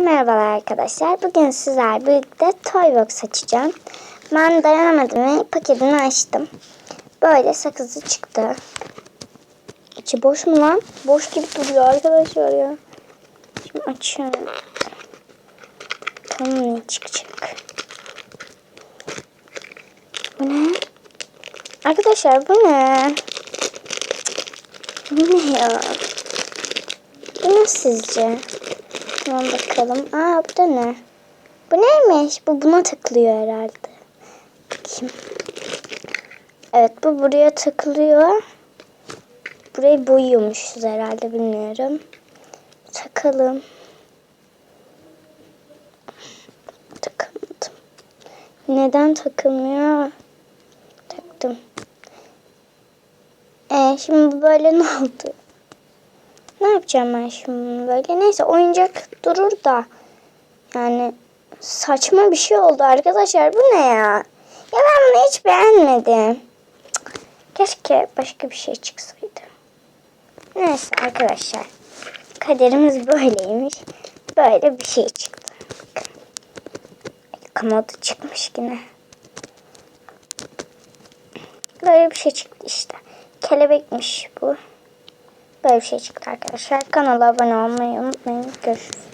Merhabalar arkadaşlar. Bugün sizler birlikte Toybox açacağım. Ben dayanamadım ve paketini açtım. Böyle sakızı çıktı. İçi boş mu lan? Boş gibi duruyor arkadaşlar ya. Şimdi açıyorum. Tamam ne çıkacak? Bu ne? Arkadaşlar bu ne? Bu ne ya? Bu ne sizce? Hemen bakalım. Aa bu da ne? Bu neymiş? Bu buna takılıyor herhalde. Bakayım. Evet bu buraya takılıyor. Burayı boyuyormuşuz herhalde bilmiyorum. Takalım. Takamadım. Neden takılmıyor? Taktım. Ee, şimdi böyle ne oldu? Ne yapacağım ben şimdi böyle? Neyse oyuncak durur da. Yani saçma bir şey oldu arkadaşlar. Bu ne ya? Ya ben bunu hiç beğenmedim. Keşke başka bir şey çıksaydı. Neyse arkadaşlar. Kaderimiz böyleymiş. Böyle bir şey çıktı. Kanadı çıkmış yine. Böyle bir şey çıktı işte. Kelebekmiş bu. Böyle bir şey çıktı arkadaşlar. Kanala abone olmayı unutmayın. Görüşürüz.